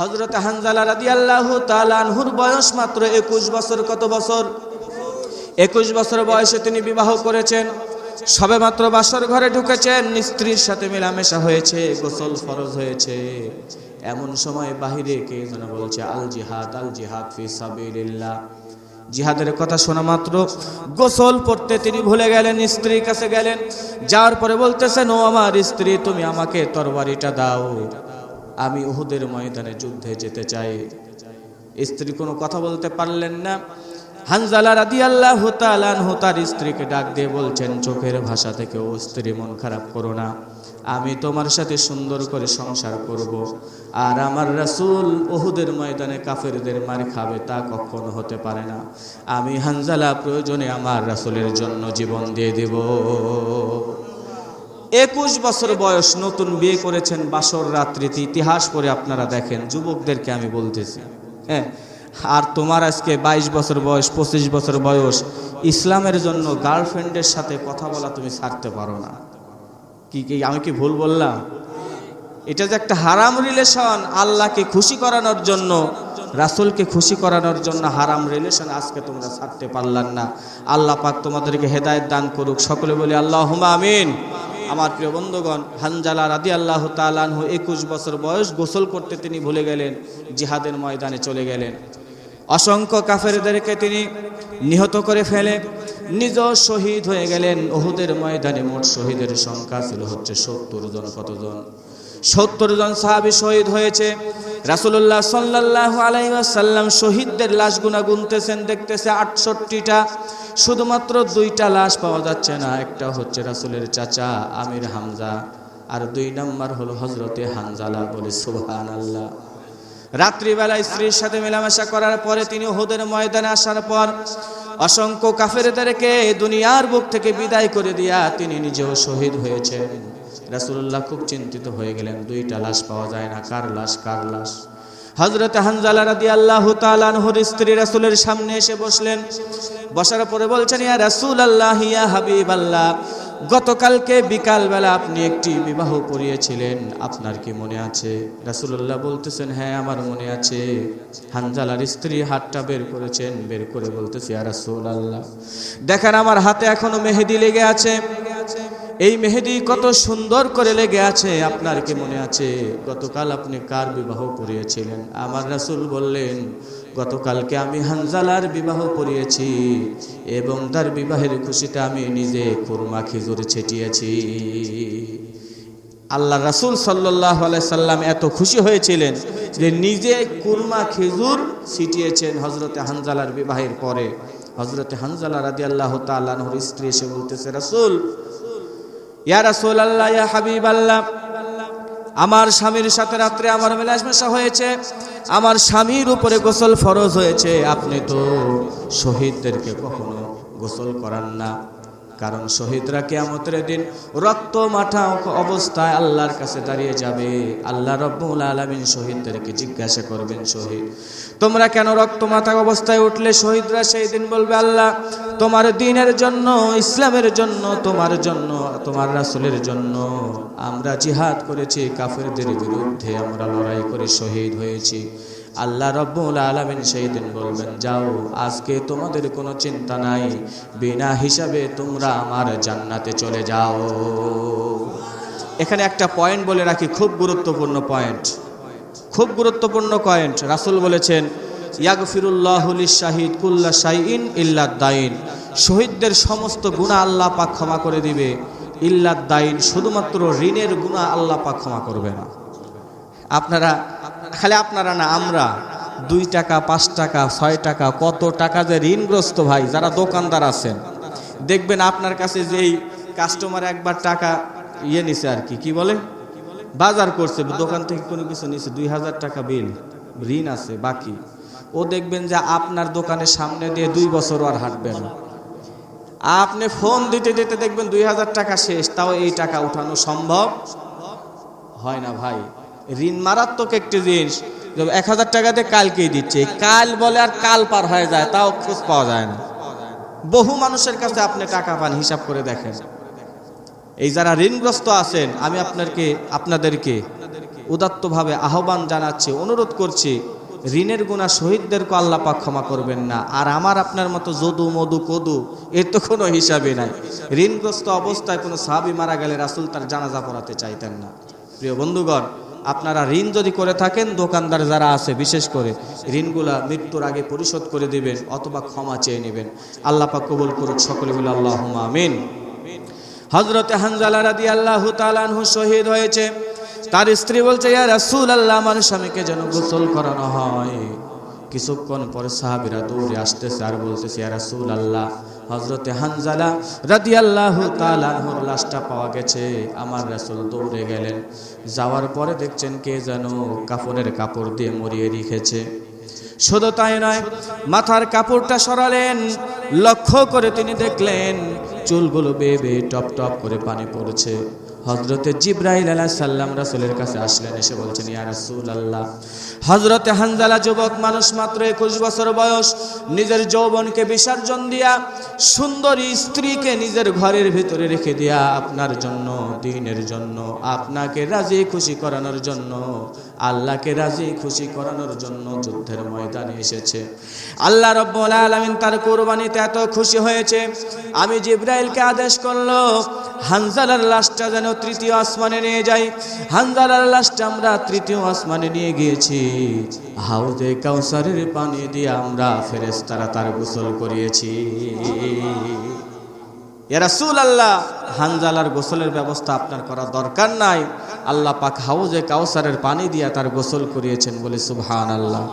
হজরত হানজালা রাদি আল্লাহ তালানহুর বয়স মাত্র একুশ বছর, কত বছর? একুশ বছর বয়সে তিনি বিবাহ করেছেন। সবে মাত্র বাসর ঘরে ঢুকেছেন, স্ত্রীর সাথে মেলামেশা হয়েছে, গোসল ফরজ হয়েছে। এমন সময় বাহিরে কে যেন বলছে, আল জিহাদ আল জিহাদ ফি সাবিলিল্লাহ। জিহাদের কথা শোনা মাত্র, গোসল পড়তে তিনি ভুলে গেলেন, স্ত্রীর কাছে গেলেন। যাওয়ার পরে বলতেছেন, ও আমার স্ত্রী, তুমি আমাকে তরবারিটা দাও। আমি উহুদের ময়দানে যুদ্ধে যেতে চাই। স্ত্রী কোনো কথা বলতে পারলেন না। হানজালা রাদি আল্লাহ তালানহু তার স্ত্রীকে ডাক দিয়ে বলছেন, চোখের ভাষা থেকে ও স্ত্রী মন খারাপ করো না। আমি তোমার সাথে সুন্দর করে সংসার করব। আর আমার রাসূল ওহুদের ময়দানে কাফেরদের মার খাবে তা কখনো হতে পারে না। আমি হানজালা প্রয়োজনে আমার রাসূলের জন্য জীবন দিয়ে দেব। একুশ বছর বয়স, নতুন বিয়ে করেছেন বাসর রাত্রিতে। ইতিহাস পড়ে আপনারা দেখেন, যুবকদেরকে আমি বলতেছি। হ্যাঁ আর তোমার আজকে বাইশ বছর বয়স, পঁচিশ বছর বয়স, ইসলামের জন্য গার্লফ্রেন্ডের সাথে কথা বলা তুমি ছাড়তে পারো না। কি কি, আমি কি ভুল বললাম? এটা যে একটা হারাম রিলেশন আল্লাহকে খুশি করানোর জন্য, রাসূলকে খুশি করানোর জন্য হারাম রিলেশন আজকে তোমরা ছাড়তে পারলাম না। আল্লাহ পাক তোমাদেরকে হেদায়েত দান করুক, সকলে বলি আল্লাহ আমিন। আমার প্রিয় বন্ধুগণ, হানজালা রাদি আল্লাহ তালানহ একুশ বছর বয়স গোসল করতে তিনি ভুলে গেলেন, জিহাদের ময়দানে চলে গেলেন। অসংখ্য কাফেরদেরকে তিনি নিহত করে ফেলে। নিজ শহীদ হয়ে গেলেন। ওহুদের ময়দানে মোট শহীদের সংখ্যা ছিল হচ্ছে সত্তর জন, কতজন? সত্তর জন সাহাবি শহীদ হয়েছে। রাসুল্লাহ সাল্লাহ আলাইসাল্লাম শহীদদের লাশ গুনা গুনতেছেন, দেখতেছে আটষট্টিটা। শুধুমাত্র দুইটা লাশ পাওয়া যাচ্ছে না, একটা হচ্ছে রাসুলের চাচা আমির হামজা, আর দুই নম্বর হলো হজরতে হানজালা বলে সুবহান আল্লাহ রাত্রিবেলা স্ত্রীর সাথে মেলামেশা করার পরে তিনি হোদের ময়দানে আসার পর অসংখ্য কাফেরদেরকে দুনিয়ার বুক থেকে বিদায় করে দিয়া তিনি নিজেও শহীদ হয়েছেন। রাসুল্লাহ খুব চিন্তিত হয়ে গেলেন, দুইটা লাশ পাওয়া যায় না, কার লাশ কার লাশ? হজরত হানজালা রাদি আল্লাহ তালানহুর স্ত্রী রাসুলের সামনে এসে বসলেন। বসার পরে বলছেন, ইয়া রাসুল আল্লাহ ইয়া হাবিব আল্লাহ গতকালকে বিকালবেলা আপনি একটি বিবাহ করিয়েছিলেন, আপনার কি মনে আছে? রাসুল্লাহ বলতেছেন হ্যাঁ আমার মনে আছে। হানজালার স্ত্রী হাতটা বের করেছেন, বের করে বলতেছি আর রাসুল আল্লাহ দেখেন আমার হাতে এখনও মেহেদি লেগে আছে। এই মেহেদি কত সুন্দর করে লেগে আছে, আপনার কি মনে আছে? গতকাল আপনি কার বিবাহ করিয়েছিলেন? আমার রাসুল বললেন, গতকালকে আমি হানজালার বিবাহ করিয়েছি এবং তার বিবাহের খুশিতে আমি নিজে কুরমা খেজুর ছেটিয়েছি। আল্লাহ রাসুল সাল্লাহ সাল্লাম এত খুশি হয়েছিলেন যে নিজে কুরমা খেজুর ছিটিয়েছেন হজরতে হানজালার বিবাহের পরে। হজরতে হানজালা রাদি আল্লাহ তাল্লাহর স্ত্রী এসে বলতেছে, রাসুল ইয়া হাবিব আল্লাহ আমার স্বামীর সাথে রাত্রে আমার মেলামেশা হয়েছে, আমার স্বামীর উপরে গোসল ফরজ হয়েছে, আপনি তো শহীদদেরকে কখনো গোসল করান না। কারণ শহীদরা কেয়ামতের দিন রক্ত মাঠা অবস্থায় আল্লাহর কাছে দাঁড়িয়ে যাবে। আল্লাহ রব্বুল আলমিন শহীদদেরকে জিজ্ঞাসা করবেন, শহীদ, তোমরা কেন রক্ত মাথা অবস্থায় উঠলে? শহীদরা সেই দিন বলবে, আল্লাহ, তোমার দিনের জন্য, ইসলামের জন্য, তোমার জন্য, তোমার রাসুলের জন্য আমরা জিহাদ করেছি, কাফেরদের বিরুদ্ধে আমরা লড়াই করে শহীদ হয়েছি। আল্লাহ রব্বুল আলমিন সেই দিন বলবেন, যাও, আজকে তোমাদের কোনো চিন্তা নাই। বিনা হিসাবে তোমরা আমার জান্নাতে চলে যাও। এখানে একটা পয়েন্ট বলে রাখি, খুব গুরুত্বপূর্ণ পয়েন্ট। খুব গুরুত্বপূর্ণ পয়েন্ট। রাসুল বলেছেন ইয়াগফিরুল্লাহুল শাহিদ কুল্লা শাহিন ইল্লাদ দাইন শহীদদের সমস্ত গুণা আল্লাহ পাক ক্ষমা করে দিবে। ইল্লাদ দাইন শুধুমাত্র ঋণের গুণা আল্লাহ পাক ক্ষমা করবে না। আপনারা খালি আপনারা না, আমরা। দুই টাকা, পাঁচ টাকা, ছয় টাকা, কত টাকা যে ঋণগ্রস্ত ভাই, যারা দোকানদার আছেন। দেখবেন আপনার কাছে যেই কাস্টমার একবার টাকা ইয়ে নিছে আর কি কি বলে? বাজার করছে, দোকান থেকে কোনো কিছু নিছে, দুই হাজার টাকা বিল, ঋণ আছে, বাকি। ও দেখবেন যে আপনার দোকানের সামনে দিয়ে দুই বছর আর হাঁটবে না। আপনি ফোন দিতে দিতে দেখবেন দুই হাজার টাকা শেষ, তাও এই টাকা উঠানো সম্ভব হয় না ভাই। ঋণ মারাত্মক একটি জিনিস এক হাজার টাকাতে কালকেই দিচ্ছে। কাল বলে আর কাল পার হয়ে যায়, তাও খোঁজ পাওয়া যায় না। বহু মানুষের কাছে আপনি টাকা পান, হিসাব করে দেখেন। এই যারা ঋণগ্রস্ত আছেন, আমি আপনাকে আপনাদেরকে উদাত্তভাবে আহ্বান জানাচ্ছি, অনুরোধ করছি, ঋণের গুণা শহীদদেরকে আল্লাহ পাক ক্ষমা করবেন না। আর আমার আপনার মতো যদু, মধু, কদু, এর তো কোনো হিসাবে নাই। ঋণগ্রস্ত অবস্থায় কোনো সাহাবি মারা গেলে রাসুল তার জানাজা পড়াতে চাইতেন না। প্রিয় বন্ধুগণ আপনারা ঋণ যদি করে থাকেন, দোকানদার যারা আছে, বিশেষ করে ঋণগুলা মৃত্যুর আগে পরিশোধ করে দেবেন অথবা ক্ষমা চেয়ে নেবেন। আল্লাহ পাক কবুল করুক সকলে বলে আল্লাহ আমিন। হজরত হানজালা রাদি আল্লাহ তালানহু শহীদ হয়েছে। তার স্ত্রী বলছে, ইয়া রাসূল আল্লাহ আমার স্বামীকে যেন গোসল করানো হয়। কিছুক্ষণ পরে সাহাবিরা দৌড়ে আসতেছে আর বলতেছে রাসূল আল্লাহ হজরতে হানজালা রাদি আল্লাহ তালানহুর লাশটা পাওয়া গেছে। আমার রাসূল দৌড়ে গেলেন। যাওয়ার পরে দেখছেন কে যেন কাপড়ের কাপড় দিয়ে মরিয়ে রেখেছে। শুধু তাই নয়, মাথার কাপড়টা সরালেন। লক্ষ্য করে তিনি দেখলেন, চুলগুলো বেয়ে বেয়ে টপ টপ করে পানি পড়ছে। হজরতে জিব্রাহিল আলাহ সাল্লাম রাসুলের কাছে আসলেন, এসে বলছেন, ইয়া রাসূল আল্লাহ হজরতে হানজালা যুবক মানুষ মাত্র একুশ বছর বয়স, নিজের যৌবনকে বিসর্জন দিয়া, সুন্দরী স্ত্রীকে নিজের ঘরের ভিতরে রেখে দিয়া আপনার জন্য, দিনের জন্য, আপনাকে রাজি খুশি করানোর জন্য, আল্লাহকে রাজি খুশি করানোর জন্য যুদ্ধের ময়দানে এসেছে। আল্লাহ রব্বুল আলামিন তার কোরবানিতে এত খুশি হয়েছে। আমি জিব্রাইলকে আদেশ করল হানজালার লাশটা যেন তৃতীয় আসমানে নিয়ে যাই। হানজালার লাশটা আমরা তৃতীয় আসমানে নিয়ে গিয়েছি। হাউজে কাউসারের পানি দিয়ে আমরা ফেরেশতারা তার গোসল করিয়েছি। আল্লাহ হানজালার গোসলের ব্যবস্থা আপনার করা দরকার নাই। আল্লাহ পাক হাউজে কাউসারের পানি দিয়ে তার গোসল করিয়েছেন বলে সুবহান আল্লাহ